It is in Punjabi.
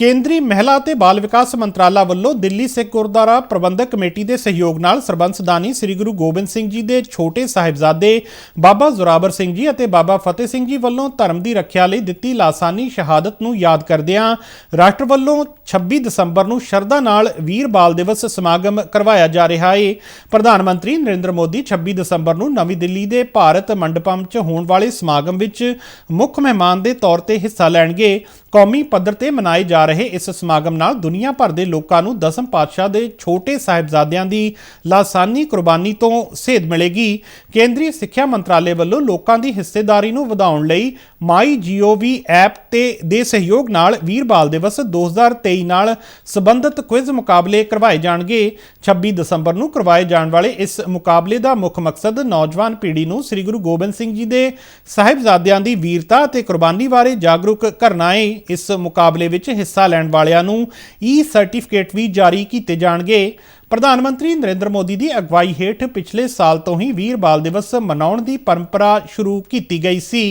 ਕੇਂਦਰੀ ਮਹਿਲਾ ਅਤੇ ਬਾਲ ਵਿਕਾਸ ਮੰਤਰਾਲਾ ਵੱਲੋਂ ਦਿੱਲੀ ਸਿੱਖ ਗੁਰਦੁਆਰਾ ਪ੍ਰਬੰਧਕ ਕਮੇਟੀ ਦੇ ਸਹਿਯੋਗ ਨਾਲ ਸਰਬੰਸਦਾਨੀ ਸ੍ਰੀ ਗੁਰੂ ਗੋਬਿੰਦ ਸਿੰਘ ਜੀ ਦੇ ਛੋਟੇ ਸਾਹਿਬਜ਼ਾਦੇ ਬਾਬਾ ਜ਼ੋਰਾਵਰ ਸਿੰਘ ਜੀ ਅਤੇ ਬਾਬਾ ਫਤਿਹ ਸਿੰਘ ਜੀ ਵੱਲੋਂ ਧਰਮ ਦੀ ਰੱਖਿਆ ਲਈ ਦਿੱਤੀ ਲਾਸਾਨੀ ਸ਼ਹਾਦਤ ਨੂੰ ਯਾਦ ਕਰਦਿਆਂ ਰਾਸ਼ਟਰ ਵੱਲੋਂ 26 ਦਸੰਬਰ ਨੂੰ ਸ਼ਰਧਾ ਨਾਲ ਵੀਰ ਬਾਲ ਦਿਵਸ ਸਮਾਗਮ ਕਰਵਾਇਆ ਜਾ ਰਿਹਾ ਹੈ ਪ੍ਰਧਾਨ ਮੰਤਰੀ ਨਰਿੰਦਰ ਮੋਦੀ 26 ਦਸੰਬਰ ਨੂੰ ਨਵੀਂ ਦਿੱਲੀ ਦੇ ਭਾਰਤ ਮੰਡਪਮ 'ਚ ਹੋਣ ਵਾਲੇ ਸਮਾਗਮ ਵਿੱਚ ਮੁੱਖ ਮਹਿਮਾਨ ਦੇ ਤੌਰ ਤੇ ਹਿੱਸਾ ਲੈਣਗੇ। ਕੌਮੀ ਪੱਧਰ ਤੇ ਮਨਾਏ ਜਾ ਰਹੇ ਇਸ ਸਮਾਗਮ ਨਾਲ ਦੁਨੀਆ ਭਰ ਦੇ ਲੋਕਾਂ ਨੂੰ ਦਸਮ ਪਾਤਸ਼ਾਹ ਦੇ ਛੋਟੇ ਸਾਹਿਬਜ਼ਾਦਿਆਂ ਦੀ ਲਾਸਾਨੀ ਕੁਰਬਾਨੀ ਤੋਂ ਸੇਧ ਮਿਲੇਗੀ। ਕੇਂਦਰੀ ਸਿੱਖਿਆ ਮੰਤਰਾਲੇ ਵੱਲੋਂ ਲੋਕਾਂ ਦੀ ਹਿੱਸੇਦਾਰੀ ਨੂੰ ਵਧਾਉਣ ਲਈ ਮਾਈ ਜੀਓਵੀ ਐਪ ਤੇ ਦੇ ਸਹਿਯੋਗ ਨਾਲ ਵੀਰ ਬਾਲ ਦਿਵਸ 2023 ਨਾਲ ਸੰਬੰਧਿਤ ਕੁਇਜ਼ ਮੁਕਾਬਲੇ ਕਰਵਾਏ ਜਾਣਗੇ। 26 ਦਸੰਬਰ ਨੂੰ ਕਰਵਾਏ ਜਾਣ ਵਾਲੇ ਇਸ ਮੁਕਾਬਲੇ ਦਾ ਮੁੱਖ ਮਕਸਦ ਨੌਜਵਾਨ ਪੀੜ੍ਹੀ ਨੂੰ ਸ੍ਰੀ ਗੁਰੂ ਗੋਬਿੰਦ ਸਿੰਘ ਜੀ ਦੇ ਸਾਹਿਬਜ਼ਾਦਿਆਂ ਦੀ ਵੀਰਤਾ ਅਤੇ ਕੁਰਬਾਨੀ ਬਾਰੇ ਜਾਗਰੂਕ ਕਰਨਾ ਹੈ ਇਸ ਮੁਕਾਬਲੇ ਵਿੱਚ ਹਿੱਸਾ ਹਿੱਸਾ ਲੈਣ ਵਾਲਿਆਂ ਨੂੰ e ਈ ਸਰਟੀਫਿਕੇਟ ਵੀ ਜਾਰੀ ਕੀਤੇ ਜਾਣਗੇ। ਪ੍ਰਧਾਨ ਮੰਤਰੀ ਨਰਿੰਦਰ ਮੋਦੀ ਦੀ ਅਗਵਾਈ ਹੇਠ ਪਿਛਲੇ ਸਾਲ ਤੋਂ ਹੀ ਵੀਰ ਬਾਲ ਦਿਵਸ ਮਨਾਉਣ ਦੀ ਪਰੰਪਰਾ ਸ਼ੁਰੂ ਕੀਤੀ ਗਈ ਸੀ।